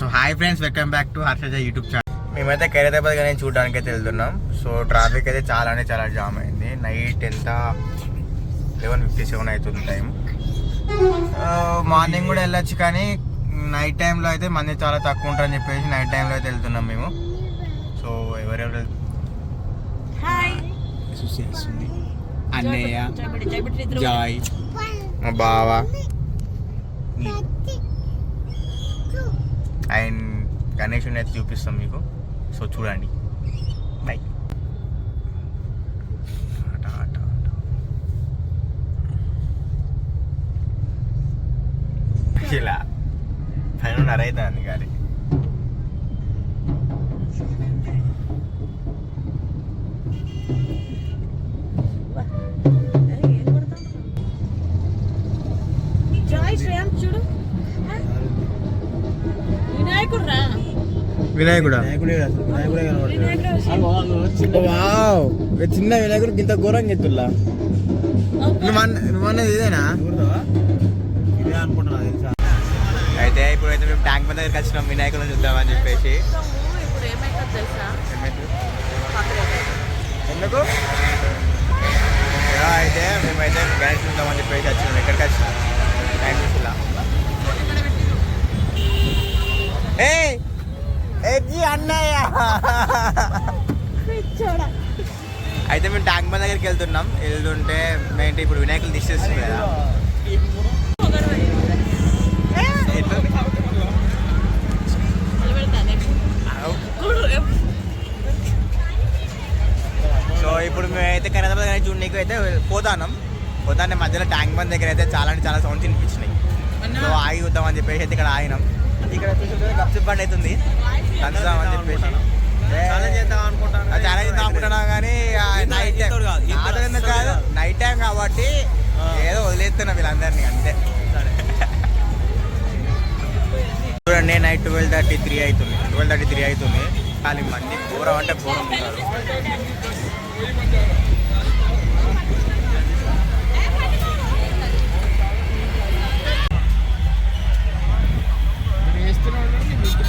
So hi friends welcome back to Harshaja YouTube channel మేమైతే ఖైరతాబాద్ కానీ చూడడానికి అయితే వెళ్తున్నాం సో ట్రాఫిక్ అయితే చాలా అంటే చాలా జామ్ అయింది. నైట్ ఎంత? లెవెన్ ఫిఫ్టీ సెవెన్ అవుతుంది టైం మార్నింగ్ కూడా వెళ్ళొచ్చు కానీ నైట్ టైంలో అయితే మంది చాలా తక్కువ ఉంటారని చెప్పేసి నైట్ టైంలో అయితే వెళ్తున్నాం మేము. సో ఎవరెవరు? చూసేస్తుంది అన్నయ్య జాయ్. మా బావ. అండ్ గణేషుని అయితే చూపిస్తాం మీకు. సో చూడండి. బై. ఇలా. పైన అవుతుంది గాలి. జాయ్ శ్రేయాంక్ చూడు. వినాయకుడు? రా వినాయకుడా వినాయకుడు చిన్న వినాయకుడు ఇంత ఘోరంగా ఎత్తుల్లా? నువ్వు అన్న- నువ్వు అన్నది ఇదేనా? అయితే ఇప్పుడు అయితే మేము ట్యాంక్ బండ్ దగ్గరికి వచ్చినాం వినాయకులను చూద్దామని చెప్పేసి. ఇప్పుడు ఏమైతుంది తెలుసా? ఎందుకు? అయితే మేమైతే గణేష్ చూద్దామని చెప్పేసి వచ్చినాం ఎక్కడికి వచ్చినాం? అన్నయ్య అయితే మేము ట్యాంక్ బండ్ దగ్గరికి వెళ్తున్నాం. వెళ్తుంటే మేంటి ఇప్పుడు వినాయకులు తీసేస్తుంది కదా? సో ఇప్పుడు మేమైతే కరీదాబాద్ కానీ చూడనీకి అయితే పోతానం. పోతానే మధ్యలో ట్యాంక్ బండ్ దగ్గర అయితే చాలా అంటే చాలా సౌండ్స్ వినిపించినాయి. సో ఆగి చూద్దామని చెప్పేసి అయితే ఇక్కడ ఆగినాం. ఇక్కడ చూస్తుంటే గప్సిప్ బండి అవుతుంది. దంచుదామని చెప్పేసి. ఛాలెంజ్ చేద్దాం అనుకుంటాను? ఛాలెంజ్ చేద్దాం అనుకుంటున్నాం కానీ నైట్ టైం కాదు నైట్ టైం కాబట్టి ఏదో వదిలేస్తున్నా వీళ్ళందరినీ అంతే. చూడండి నైట్ ట్వెల్వ్ థర్టీ త్రీ అవుతుంది. ట్వెల్వ్ థర్టీ త్రీ అవుతుంది. కానీ మంది ఘోరం అంటే ఘోరం ఉన్నారు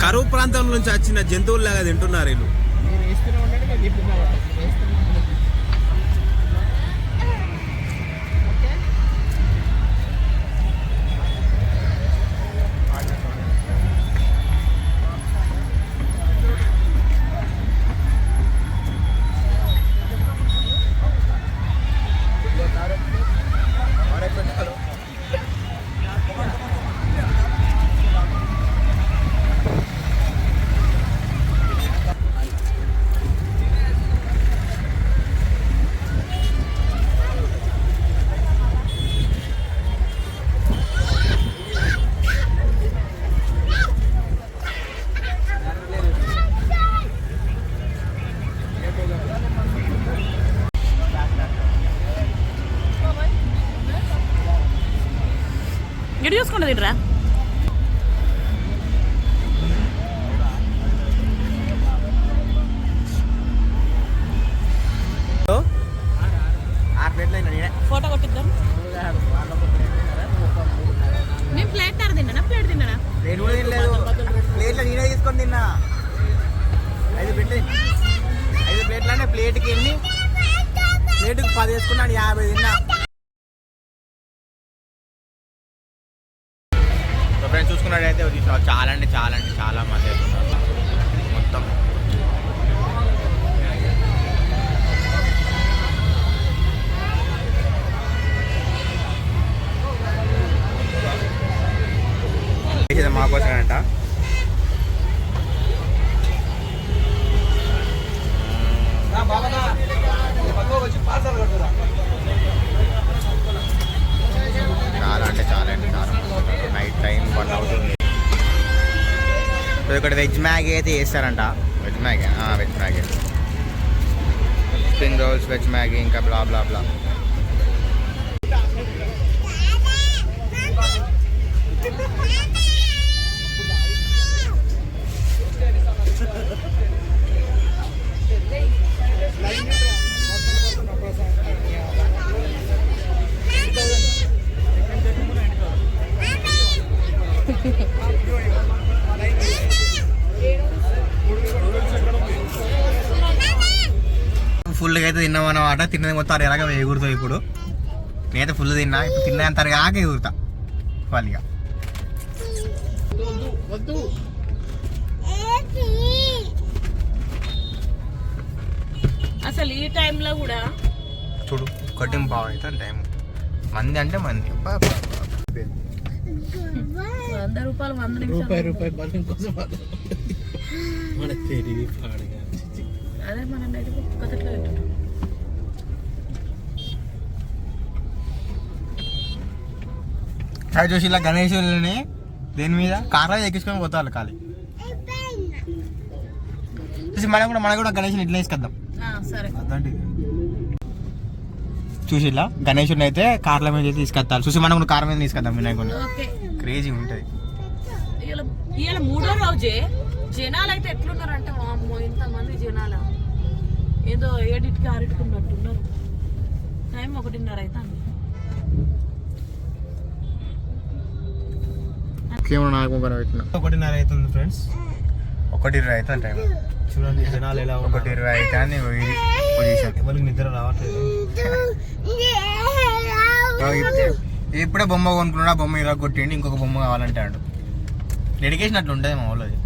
కరువు ప్రాంతం నుంచి వచ్చిన జంతువుల్లాగా తింటున్నారు వీళ్ళు. ఎవరైనా చూసుకున్నట్టయితే చూసిన చాలా అంటే చాలా అంటే చాలా మంది అవుతున్నారు మొత్తం. మాకోసం అంట. బాబా వచ్చి చాలా సో ఇక్కడ వెజ్ మ్యాగీ అయితే చేస్తారంట. Veg Maggi veg Maggi. Spring rolls veg Maggi ఇంకా బ్లా బ్లా బ్లా అన్నమాట తిన్నది మొత్తం ఎలాగ ఎగురుతావు ఇప్పుడు? నేనైతే ఫుల్ తిన్నా ఇప్పుడు తిన్నంత కాక ఎగురుతా. వాళ్ళిగా అసలు ఈ టైంలో కూడా? చూడు కటింగ్ బాగా టైం మంది అంటే మంది. వంద రూపాయలు వంద నిమిషాలు రూపాయి రూపాయి బలం కోసం మన తెలివి పాడుగా అదే మన నైట్ కొత్తట్లో అది చూసి ఇలా గణేశుల్ని దేని మీద? కార్లో ఎక్కించుకొని పోతారు ఖాళీ. చూసి మనం కూడా మనం కూడా గణేషుని ఇట్లా వేసుకొద్దాం సరే. చూసి ఇలా గణేషుని అయితే కార్ల మీద తీసుకొస్తారు. చూసి మనం కూడా కార్ మీద తీసుకొద్దాం వినాయకుని ఓకే. క్రేజీ ఉంటుంది. ఇవాళ మూడో రోజే జనాలు అయితే ఎట్లున్నారంటే అమ్మో ఇంతమంది జనాలు? ఏదో ఏడిటికి ఆరిటికి ఉన్నట్టున్నారు టైం ఒకటిన్నర అవుతుంది ఇంకేమో నాకు ముగ్గురు పెట్టిన ఒకటిన్నర అవుతుంది ఫ్రెండ్స్ ఒకటి ఇరవై అవుతుంది టైం చూడండి జనాలు ఎలా ఒకటి ఇరవై అయితే అని పొజిషన్ ఎవరికి నిద్ర రావట్లేదు. ఇప్పుడే బొమ్మ కొనుక్కున్నాడు ఆ బొమ్మ ఇలా కొట్టిండి ఇంకొక బొమ్మ కావాలంటాడు డెడికేషన్ అట్లా ఉంటుంది మా వాళ్ళది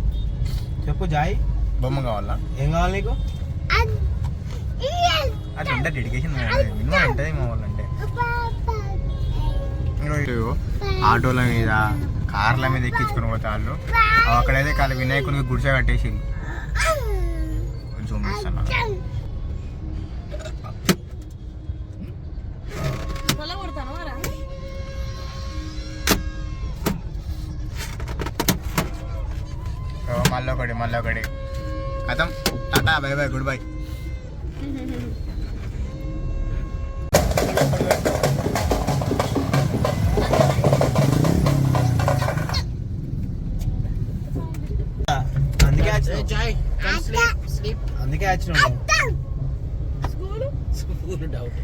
చెప్పు జాయ్. బొమ్మ కావాలా? ఏం కావాలి నీకు? అట్లా ఉంటుంది డెడికేషన్ మినిమం ఉంటుంది మా వాళ్ళు అంటే. ఇదిగో ఆటోల మీద కార్ల మీద ఎక్కించుకుని పోతాళ్ళు. అక్కడైతే కాదు వినాయకునికి గుడిసె కట్టేసి కొంచెం చూపిస్తాను పొలం కొడతాను రా మళ్ళీ ఒకటి మళ్ళీ ఒకటి కథం. Tata bye bye good bye. అందుకే స్కూలు? స్కూల్ డౌట్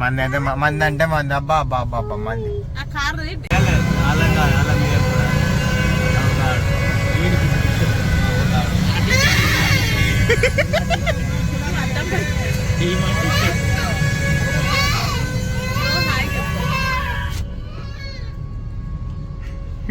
మంది అంటే మంది అంటే మంది. అబ్బా అబ్బా అబ్బా అబ్బా మంది.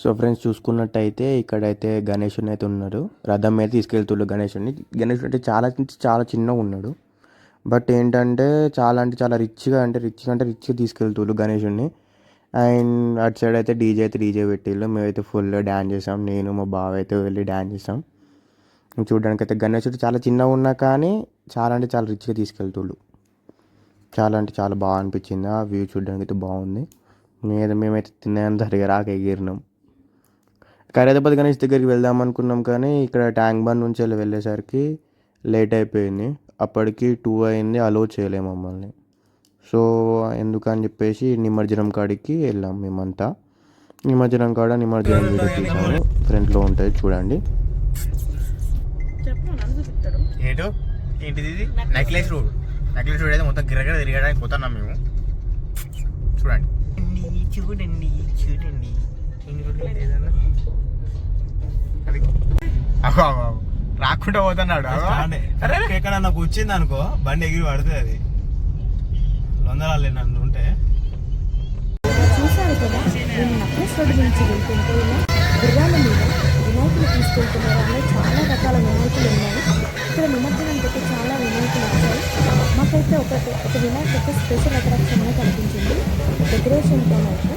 సో ఫ్రెండ్స్ చూసుకున్నట్టయితే ఇక్కడైతే గణేషుని అయితే ఉన్నాడు. రథం మీద తీసుకెళ్తుండు గణేషుని గణేషుడు అంటే చాలా చాలా చిన్నగా ఉన్నాడు. బట్ ఏంటంటే చాలా అంటే చాలా రిచ్గా అంటే రిచ్గా అంటే రిచ్గా తీసుకెళ్తుండు గణేషుని అండ్ అటు సైడ్ అయితే డీజే అయితే డీజే పెట్టిళ్ళు. మేమైతే ఫుల్ డ్యాన్స్ చేసాం. నేను మా బావ అయితే వెళ్ళి డ్యాన్స్ చేసాం. చూడడానికి అయితే గణేషుడు చాలా చిన్నగా ఉన్నా కానీ చాలా అంటే చాలా రిచ్గా తీసుకెళ్తుండు. చాలా అంటే చాలా బాగా అనిపించింది. ఆ వ్యూ చూడడానికి అయితే బాగుంది. మీద మేమైతే తినేంత సరిగా రాక ఎగిరినాం. ఖైరతాబాద్ గణేష్ దగ్గరికి వెళ్దాం అనుకున్నాం కానీ ఇక్కడ ట్యాంక్ బండ్ నుంచి వెళ్ళి వెళ్ళేసరికి లేట్ అయిపోయింది. అప్పటికి టూ అయింది అలో చేయలేము మమ్మల్ని. సో ఎందుకని చెప్పేసి నిమజ్జనం కాడికి వెళ్ళాం మేమంతా. నిమజ్జనం కాడ నిమజ్జనం వీడియో తీసాము ఫ్రంట్లో ఉంటుంది చూడండి. ఏటో? ఏంటిది ఇది? నెక్లెస్ రోడ్ నెక్లెస్ రోడ్ అయితే మొత్తం గిరగడ తిరగడానికి పోతున్నాం మేము. చూడండి చూడండి చూడండి. రాకుండా పోతున్నాడు. అరే, ఎక్కడన్నా కూర్చింది అనుకో బండి ఎగిరి పడుతుంది అది. లొందరాలే నన్ను ఉంటే. చూశారు కదా? నేను నక్లెస్ రోడ్డు నుంచి వెళ్తుంటే ఇలా గుర్రాల మీద వినాయకులు తీసుకెళ్తున్నారు అందులో చాలా రకాల వినాయకులు ఉన్నాయి. ఇక్కడ నిమజ్జనానికి చాలా వినాయకులు వచ్చాయి మాకైతే ఒక ఒక వినాయకుడు అయితే స్పెషల్ అట్రాక్షన్గా కనిపించింది. డెకరేషన్తో అయితే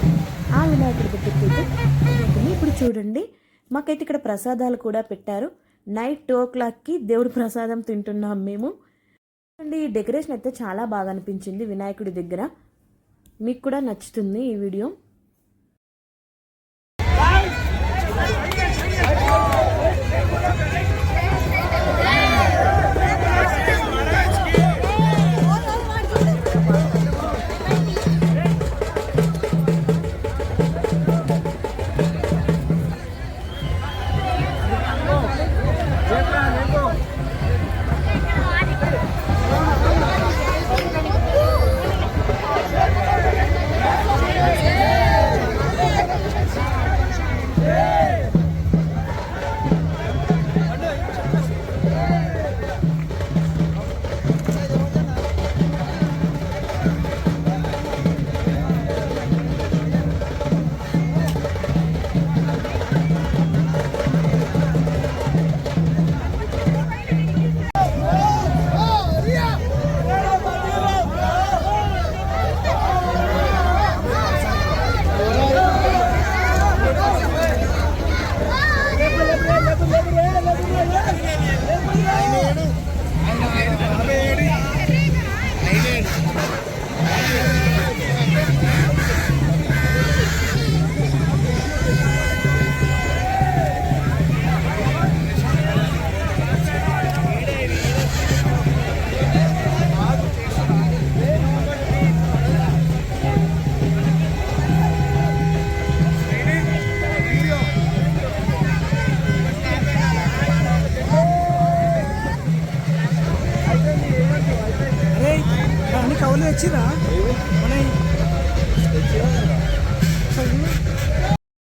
ఆ వినాయకుడి దగ్గరికి అయితే ఇప్పుడు చూడండి మాకైతే ఇక్కడ ప్రసాదాలు కూడా పెట్టారు. నైట్ టూ ఓ క్లాక్కి దేవుడి ప్రసాదం తింటున్నాం మేము. అండి ఈ డెకరేషన్ అయితే చాలా బాగా అనిపించింది వినాయకుడి దగ్గర. మీకు కూడా నచ్చుతుంది ఈ వీడియో.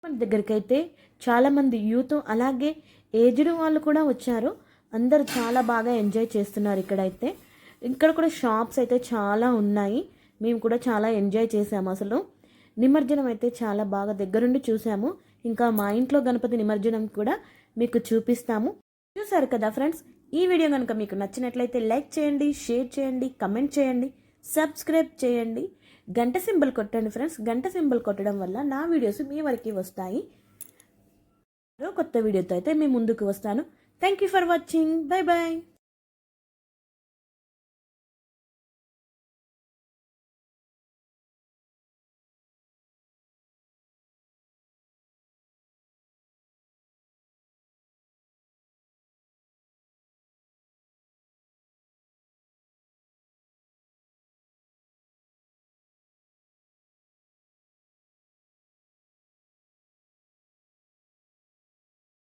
మన దగ్గరికి అయితే చాలామంది యూత్ అలాగే ఏజ్డ్ వాళ్ళు కూడా వచ్చారు. అందరూ చాలా బాగా ఎంజాయ్ చేస్తున్నారు ఇక్కడైతే. ఇక్కడ కూడా షాప్స్ అయితే చాలా ఉన్నాయి. మేము కూడా చాలా ఎంజాయ్ చేసాము అసలు. నిమజ్జనం అయితే చాలా బాగా దగ్గరుండి చూసాము. ఇంకా మా ఇంట్లో గణపతి నిమజ్జనం కూడా మీకు చూపిస్తాము. చూసారు కదా ఫ్రెండ్స్? ఈ వీడియో కనుక మీకు నచ్చినట్లయితే లైక్ చేయండి షేర్ చేయండి కమెంట్ చేయండి. సబ్స్క్రైబ్ చేయండి. గంట సింబల్ కొట్టండి ఫ్రెండ్స్. గంట సింబల్ కొట్టడం వల్ల నా వీడియోస్ మీ వరకు వస్తాయి. మరో కొత్త వీడియోతో అయితే మీ ముందుకు వస్తాను. Thank you for watching bye bye